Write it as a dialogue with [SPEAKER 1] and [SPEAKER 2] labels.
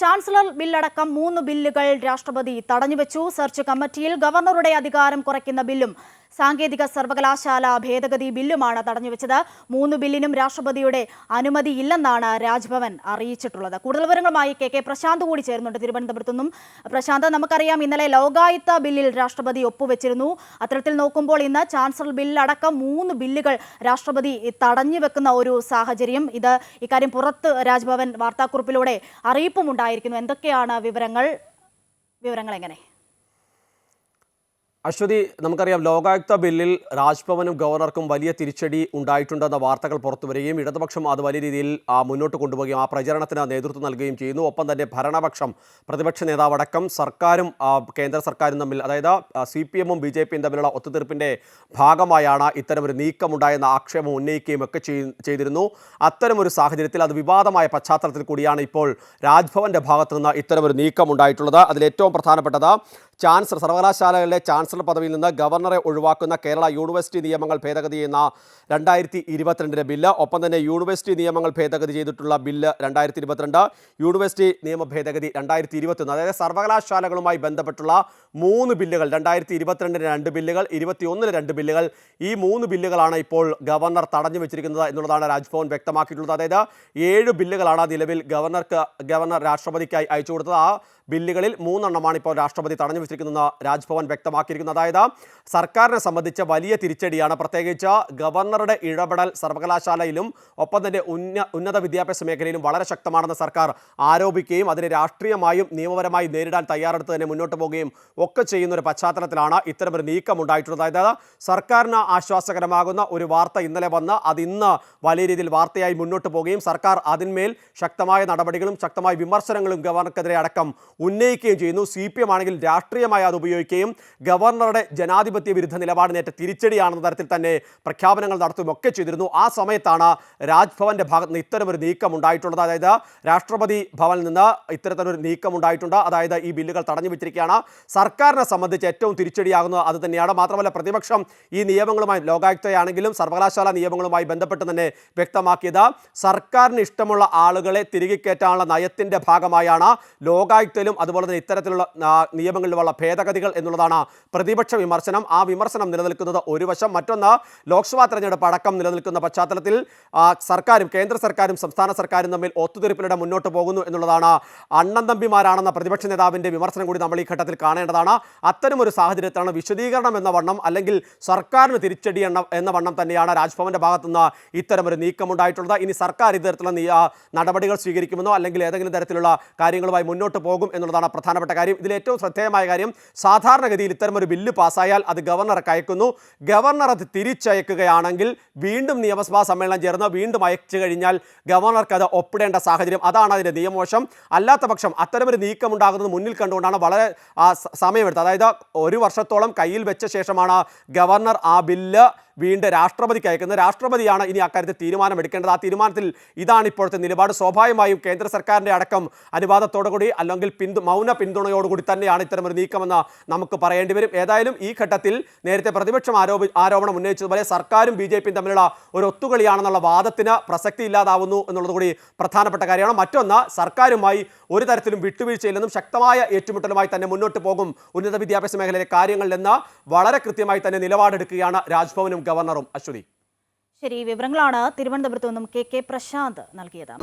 [SPEAKER 1] Chancellor ബില്ലടക്കം മൂന്ന് ബില്ലുകൾ രാഷ്ട്രപതി തടഞ്ഞുവെച്ചു. സെർച്ച് കമ്മിറ്റിയിൽ ഗവർണറുടെ അധികാരം കുറയ്ക്കുന്ന ബില്ലും സാങ്കേതിക സർവകലാശാല ഭേദഗതി ബില്ലുമാണ് തടഞ്ഞുവെച്ചത്. മൂന്ന് ബില്ലിനും രാഷ്ട്രപതിയുടെ അനുമതിയില്ലെന്നാണ് രാജ്ഭവൻ അറിയിച്ചിട്ടുള്ളത്. കൂടുതൽ വിവരങ്ങളുമായി കെ കെ പ്രശാന്ത് കൂടി ചേരുന്നുണ്ട് തിരുവനന്തപുരത്തു നിന്നും. പ്രശാന്ത് നമുക്കറിയാം ഇന്നലെ ലോകായുക്ത ബില്ലിൽ രാഷ്ട്രപതി ഒപ്പുവെച്ചിരുന്നു. അത്തരത്തിൽ നോക്കുമ്പോൾ ഇന്ന് ചാൻസലർ ബില്ലടക്കം മൂന്ന് ബില്ലുകൾ രാഷ്ട്രപതി തടഞ്ഞു വെക്കുന്ന ഒരു സാഹചര്യം ഇത്. ഇക്കാര്യം പുറത്ത് രാജ്ഭവൻ വാർത്താക്കുറിപ്പിലൂടെ അറിയിപ്പുമുണ്ടായിരിക്കുന്നു. എന്തൊക്കെയാണ് വിവരങ്ങൾ? വിവരങ്ങൾ എങ്ങനെ
[SPEAKER 2] അശ്വതി നമുക്കറിയാം ലോകായുക്ത ബില്ലിൽ രാജ്ഭവനും ഗവർണർക്കും വലിയ തിരിച്ചടി ഉണ്ടായിട്ടുണ്ടെന്ന വാർത്തകൾ പുറത്തു വരികയും ഇടതുപക്ഷം അത് വലിയ രീതിയിൽ മുന്നോട്ട് കൊണ്ടുപോവുകയും ആ പ്രചരണത്തിന് നേതൃത്വം നൽകുകയും ചെയ്യുന്നു. ഒപ്പം തന്നെ ഭരണപക്ഷം പ്രതിപക്ഷ നേതാവടക്കം സർക്കാരും കേന്ദ്ര സർക്കാരും തമ്മിൽ അതായത് സി പി എമ്മും ബി ജെ പിയും തമ്മിലുള്ള ഒത്തുതീർപ്പിന്റെ ഭാഗമായാണ് ഇത്തരമൊരു നീക്കമുണ്ടായെന്ന ആക്ഷേപം ഉന്നയിക്കുകയും ഒക്കെ ചെയ്- ചെയ്തിരുന്നു. അത്തരമൊരു സാഹചര്യത്തിൽ അത് വിവാദമായ പശ്ചാത്തലത്തിൽ കൂടിയാണ് ഇപ്പോൾ രാജ്ഭവന്റെ ഭാഗത്തു നിന്ന് ഇത്തരമൊരു നീക്കം ഉണ്ടായിട്ടുള്ളത് അതിൽ ഏറ്റവും പ്രധാനപ്പെട്ടത് ചാൻസലർ സർവകലാശാലകളിലെ ചാൻസലർ പദവിയിൽ നിന്ന് ഗവർണറെ ഒഴിവാക്കുന്ന കേരള യൂണിവേഴ്സിറ്റി നിയമങ്ങൾ ഭേദഗതി ചെയ്യുന്ന രണ്ടായിരത്തി ഇരുപത്തിരണ്ടിലെ ബില്ല് ഒപ്പം തന്നെ യൂണിവേഴ്സിറ്റി നിയമങ്ങൾ ഭേദഗതി ചെയ്തിട്ടുള്ള ബില്ല് രണ്ടായിരത്തി ഇരുപത്തിരണ്ട് യൂണിവേഴ്സിറ്റി നിയമ ഭേദഗതി രണ്ടായിരത്തി ഇരുപത്തൊന്ന് അതായത് സർവകലാശാലകളുമായി ബന്ധപ്പെട്ടുള്ള മൂന്ന് ബില്ലുകൾ രണ്ടായിരത്തി ഇരുപത്തിരണ്ടിന് രണ്ട് ബില്ലുകൾ ഇരുപത്തിയൊന്നിന് രണ്ട് ബില്ലുകൾ ഈ മൂന്ന് ബില്ലുകളാണ് ഇപ്പോൾ ഗവർണർ തടഞ്ഞു വെച്ചിരിക്കുന്നത് എന്നുള്ളതാണ് രാജ്ഭവൻ വ്യക്തമാക്കിയിട്ടുള്ളത്. അതായത് ഏഴ് ബില്ലുകളാണ് നിലവിൽ ഗവർണർക്ക് ഗവർണർ രാഷ്ട്രപതിക്കായി അയച്ചു കൊടുത്തത്. ആ ബില്ലുകളിൽ മൂന്നെണ്ണമാണ് ഇപ്പോൾ രാഷ്ട്രപതി തടഞ്ഞു വെച്ചിരിക്കുന്നതെന്ന് രാജ്ഭവൻ വ്യക്തമാക്കിയിരിക്കുന്നത് അതായത് സർക്കാരിനെ സംബന്ധിച്ച വലിയ തിരിച്ചടിയാണ്. പ്രത്യേകിച്ച് ഗവർണറുടെ ഇടപെടൽ സർവകലാശാലയിലും ഒപ്പം തന്നെ ഉന്ന ഉന്നത വിദ്യാഭ്യാസ മേഖലയിലും വളരെ ശക്തമാണെന്ന് സർക്കാർ ആരോപിക്കുകയും അതിനെ രാഷ്ട്രീയമായും നിയമപരമായും നേരിടാൻ തയ്യാറെടുത്ത് തന്നെ മുന്നോട്ട് പോവുകയും ഒക്കെ ചെയ്യുന്ന ഒരു പശ്ചാത്തലത്തിലാണ് ഇത്തരമൊരു നീക്കം ഉണ്ടായിട്ടുള്ളത് അതായത് സർക്കാരിന് ആശ്വാസകരമാകുന്ന ഒരു വാർത്ത ഇന്നലെ വന്ന് അത് ഇന്ന് വലിയ രീതിയിൽ വാർത്തയായി മുന്നോട്ട് പോവുകയും സർക്കാർ അതിന്മേൽ ശക്തമായ നടപടികളും ശക്തമായ വിമർശനങ്ങളും ഗവർണർക്കെതിരെ അടക്കം ഉന്നയിക്കുകയും ചെയ്യുന്നു. സി പി എം ആണെങ്കിൽ രാഷ്ട്രീയമായി അത് ഉപയോഗിക്കുകയും ഗവർണറുടെ ജനാധിപത്യ വിരുദ്ധ നിലപാടിനേറ്റ തിരിച്ചടിയാണെന്ന തരത്തിൽ തന്നെ പ്രഖ്യാപനങ്ങൾ നടത്തുകയൊക്കെ ചെയ്തിരുന്നു. ആ സമയത്താണ് രാജ്ഭവന്റെ ഭാഗത്ത് നിന്ന് ഇത്തരമൊരു നീക്കം ഉണ്ടായിട്ടുള്ളത്. അതായത് രാഷ്ട്രപതി ഭവനിൽ നിന്ന് ഇത്തരത്തിലൊരു നീക്കം ഉണ്ടായിട്ടുണ്ട്. അതായത് ഈ ബില്ലുകൾ തടഞ്ഞു വെച്ചിരിക്കുകയാണ്. സർക്കാരിനെ സംബന്ധിച്ച് ഏറ്റവും തിരിച്ചടിയാകുന്നത് അത് തന്നെയാണ്. മാത്രമല്ല പ്രതിപക്ഷം ഈ നിയമങ്ങളുമായി ലോകായുക്തയാണെങ്കിലും സർവകലാശാല നിയമങ്ങളുമായി ബന്ധപ്പെട്ട് തന്നെ വ്യക്തമാക്കിയത് സർക്കാരിന് ഇഷ്ടമുള്ള ആളുകളെ തിരികെ കയറ്റാനുള്ള നയത്തിന്റെ ഭാഗമായാണ് ലോകായുക്തയിലും അതുപോലെ തന്നെ ഇത്തരത്തിലുള്ള നിയമങ്ങളിലുമുള്ള ഭേദഗതികൾ എന്നുള്ളതാണ് പ്രതിപക്ഷ വിമർശനം. ആ വിമർശനം നിലനിൽക്കുന്നത് ഒരു വശം മറ്റൊന്ന് ലോക്സഭാ തെരഞ്ഞെടുപ്പ് അടക്കം നിലനിൽക്കുന്ന പശ്ചാത്തലത്തിൽ സർക്കാരും കേന്ദ്ര സർക്കാരും സംസ്ഥാന സർക്കാരും തമ്മിൽ ഒത്തുതീർപ്പിലൂടെ മുന്നോട്ട് പോകുന്നു എന്നുള്ളതാണ് അണ്ണൻ തമ്പിമാരാണെന്ന പ്രതിപക്ഷ നേതാവിന്റെ വിമർശനം കൂടി നമ്മൾ ഈ ഘട്ടത്തിൽ കാണേണ്ടതാണ്. അത്തരം ഒരു സാഹചര്യത്തിലാണ് വിശദീകരണം എന്ന വണ്ണം അല്ലെങ്കിൽ സർക്കാരിന് തിരിച്ചടി എന്ന എന്ന വണ്ണം തന്നെയാണ് രാജ്ഭവന്റെ ഭാഗത്തുനിന്ന് ഇത്തരമൊരു നീക്കമുണ്ടായിട്ടുള്ളത്. ഇനി സർക്കാർ ഇത്തരത്തിലുള്ള നടപടികൾ സ്വീകരിക്കുമെന്നോ അല്ലെങ്കിൽ ഏതെങ്കിലും തരത്തിലുള്ള കാര്യങ്ങളുമായി മുന്നോട്ട് പോകും എന്നുള്ളതാണ് പ്രധാനപ്പെട്ട കാര്യം. ഇതിൽ ഏറ്റവും ശ്രദ്ധേയമായ കാര്യം സാധാരണഗതിയിൽ ഇത്തരമൊരു ബില്ല് പാസ്സായാൽ അത് ഗവർണർക്ക് അയക്കുന്നു ഗവർണർ അത് തിരിച്ചയക്കുകയാണെങ്കിൽ വീണ്ടും നിയമസഭാ സമ്മേളനം ചേർന്ന് വീണ്ടും അയച്ചു കഴിഞ്ഞാൽ ഗവർണർക്ക് അത് ഒപ്പിടേണ്ട സാഹചര്യം. അതാണ് അതിന്റെ നിയമവശം. അല്ലാത്ത പക്ഷം അത്തരമൊരു നീക്കം ഉണ്ടാകുന്നത് മുന്നിൽ കണ്ടുകൊണ്ടാണ് വളരെ സമയമെടുത്തത്. അതായത് ഒരു വർഷത്തോളം കയ്യിൽ വെച്ച ശേഷമാണ് ഗവർണർ ആ ബില്ല് വീണ്ടും രാഷ്ട്രപതിക്ക് അയക്കുന്നത്. രാഷ്ട്രപതിയാണ് ഇനി അക്കാര്യത്തിൽ തീരുമാനമെടുക്കേണ്ടത്. ആ തീരുമാനത്തിൽ ഇതാണ് ഇപ്പോഴത്തെ നിലപാട്. സ്വാഭാവികമായും കേന്ദ്ര സർക്കാരിന്റെ അടക്കം അനുവാദത്തോടുകൂടി അല്ലെങ്കിൽ പിന്തു മൗന പിന്തുണയോടുകൂടി തന്നെയാണ് ഇത്തരമൊരു നീക്കമെന്ന് നമുക്ക് പറയേണ്ടി വരും. ഏതായാലും ഈ ഘട്ടത്തിൽ നേരത്തെ പ്രതിപക്ഷം ആരോപി ആരോപണം ഉന്നയിച്ചതുപോലെ സർക്കാരും ബി ജെ പിയും തമ്മിലുള്ള ഒരു ഒത്തുകളിയാണെന്നുള്ള വാദത്തിന് പ്രസക്തി ഇല്ലാതാവുന്നു എന്നുള്ളത് കൂടി പ്രധാനപ്പെട്ട കാര്യമാണ്. മറ്റൊന്ന് സർക്കാരുമായി ഒരു തരത്തിലും വിട്ടുവീഴ്ചയില്ലെന്നും ശക്തമായ ഏറ്റുമുട്ടലുമായി തന്നെ മുന്നോട്ട് പോകും ഉന്നത വിദ്യാഭ്യാസ മേഖലയിലെ കാര്യങ്ങളിലെന്ന് വളരെ കൃത്യമായി തന്നെ നിലപാടെടുക്കുകയാണ് രാജ്ഭവനും ഗവർണറും അശ്വതി.
[SPEAKER 1] ശരി വിവരങ്ങളാണ് തിരുവനന്തപുരത്തു നിന്നും കെ കെ പ്രശാന്ത് നൽകിയത്.